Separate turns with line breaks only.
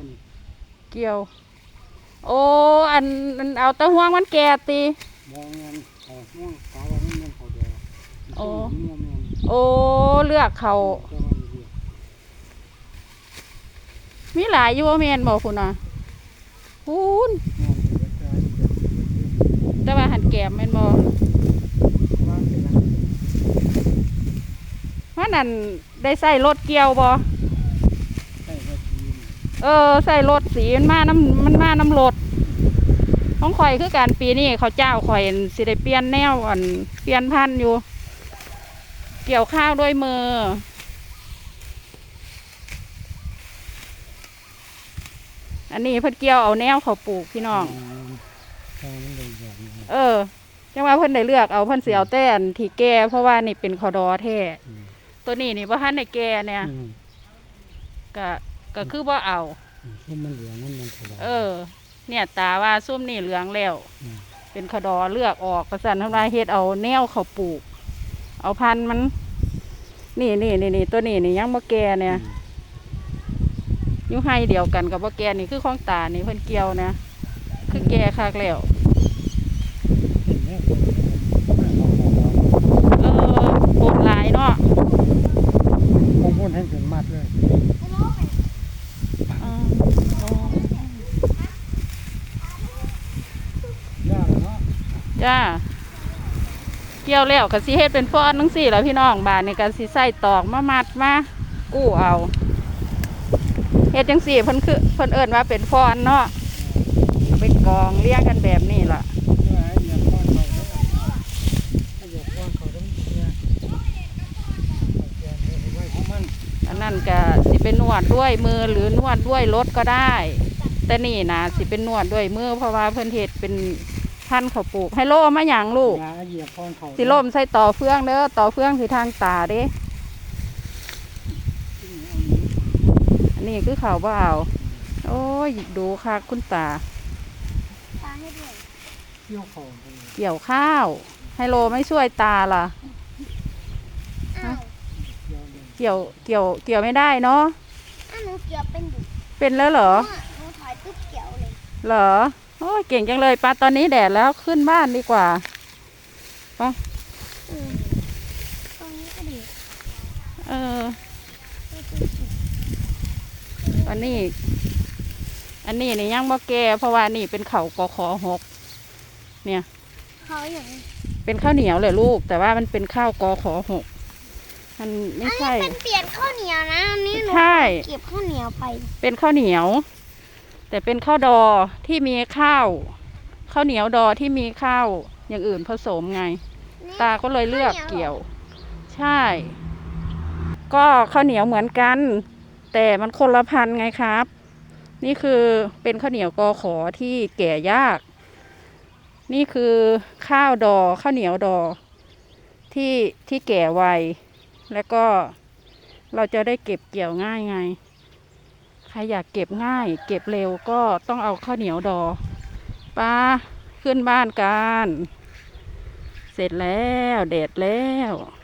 เกี่ยววัน
เกี่ยว โอ้ อันอันเอาแตะห่วงมันแก่ติ
มองเงินเอาม่วงกาว่ามันเงินเขาเดียว
โอ้
มันเงิน
โอ้ เลือกเขา
แต่ว่ามันเดียว
มีหลายอยู่ว่าแม่นบ่คุณน่ะพูน
มองเสียใจ
แต่ว่าหันแก้มแม่นบ่
ว่าเป็นอะไร
ว่านั่นได้ใส่รถเกี่ยวบ่
ใช่ก็ทีม
เออ ใส่รถสีมันมาน้ำมันมาน้ำรถของข่อยคือการปีนี้เขาเจ้าข่อยสิได้เปลี่ยนแนวอันเปลี่ยนพันธุ์อยู่ เกี่ยวข้าวด้วยมืออันนี้เพิ่นเกี่ยวเอาแนวเขาปลูกพี่น้อง
ใช่มันเลยแบบนี้
เออ จังว่าเพิ่นได้เลือกเอาเพิ่นสิเอาแต่อันที่แก่เพราะว่านี่เป็นคอดอแท้
อืม
ตัวนี้นี่บ่ทันได้แก่เนี่ย
อืม
ก็ ก็คือบ่เอา
ซุ่มมันเหลืองนั่นมันเขาด
เออ เนี่ยตาว่าส้มนี่เหลืองแล้ว
ม
เป็นคอดอเลือกออกประสันทำลายเฮ็ดเอาแนวเขาปลูก เอาพันธุ์มัน นี่นี่นี่นี่ตัวนี้นี่ยังบ่แก่เนี่ยอยู่ให้เดียวกันกับบ่แก่นี่คือของตานี่เพิ่นเกี่ยวนะ คือแก่คักแล้ว
เห็นไหมคนเอาเอาเอา
เออปลูกหลายเนาะ
เอาพ่นให้เป็นมัดเลย
อ่าอ๋อยา
กเนาะ
จ้าเกี่ยวแล้วก็สิเฮ็ดเป็นฟอนจังซี่แล้วพี่น้องบานนี่ก็สิใส่ตอกมามัดมากู้เอาเฮ็ดจังซี่เพิ่นคือเพิ่นเอิ้นว่าเป็นฟอนเนาะเป็นกองเรียงกันแบบนี้ล่ะ
เพื่อให้เหยียบก้อนเขาด้วยให้เหยียบก้อนนี่ยเอาแกนเอาไว้ของมัน
อันนั้นก็สิเป็นนวดด้วยมือหรือนวดด้วยรถก็ได้ แต่นี่นะสิเป็นนวดด้วยมือเพราะว่าเพิ่นเฮ็ดเป็น พันธุ์ข้าวปลูกให้โลมาหยังลูก
ยาเหยียบก้อนเขา
สิล่มใส่ต่อเฟืองเด้อต่อเฟืองสิทางตาเด้อันนี้คือเขาวบ่เอาโอ้ยดูค่ะคุณตา
ตาให้ด้วย
เกี่ยวเขาไป
เกี่ยวข้าวให้โลไม่ช่วยตาล่ะ
อ้าว
เกี่ยวเลย
เกี่ยวเกี่ยวเกี่ยวไม่ได้เนาะ
อ้าวหนูเกี่ยวเป็นอยู่
เป็นแล้วเหรอ
เมื่อหนูถอยปุ๊บเกี่ยวเลย
เหรอ โอ้ยเก่งจังเลยปาตอนนี้แดดแล้วขึ้นบ้านดีกว่า
อืมตรงนี้ก็ดี
เอออันนี้ อันนี้นี่ยังบ่แก่เพราะว่านี่เป็นเขากอขอหกเนี่ย
เขาอย่างนี้
เป็นข้าวเหนียวเลยลูก แต่ว่ามันเป็นข้าวกอขอหกมันไม่
อัน
ใช่
นี้เป็นเปลี่ยนข้าวเหนียวนะอันนี้หนู
ใช่
เก็บข้าวเหนียวไป
เป็นข้าวเหนียว แต่เป็นข้าวดอที่มีข้าวข้าวเหนียวดอที่มีข้าวอย่างอื่นผสมไง
นี่
ตาก็เลยเลือก
ข้าวเหนียวเหรอ
เกี่ยว ใช่ ก็ข้าวเหนียวเหมือนกัน แต่มันคนละพันธุ์ไงครับ นี่คือเป็นข้าวเหนียวกอขอที่แก่ยาก นี่คือข้าวดอข้าวเหนียวดอ ที่ที่แก่ไวแล้วก็เราจะได้เก็บเกี่ยวง่ายไง ใครอยากเก็บง่าย เก็บเร็วก็ต้องเอาข้าวเหนียวดอปลาขึ้นบ้านกัน เสร็จแล้วเด็ดแล้ว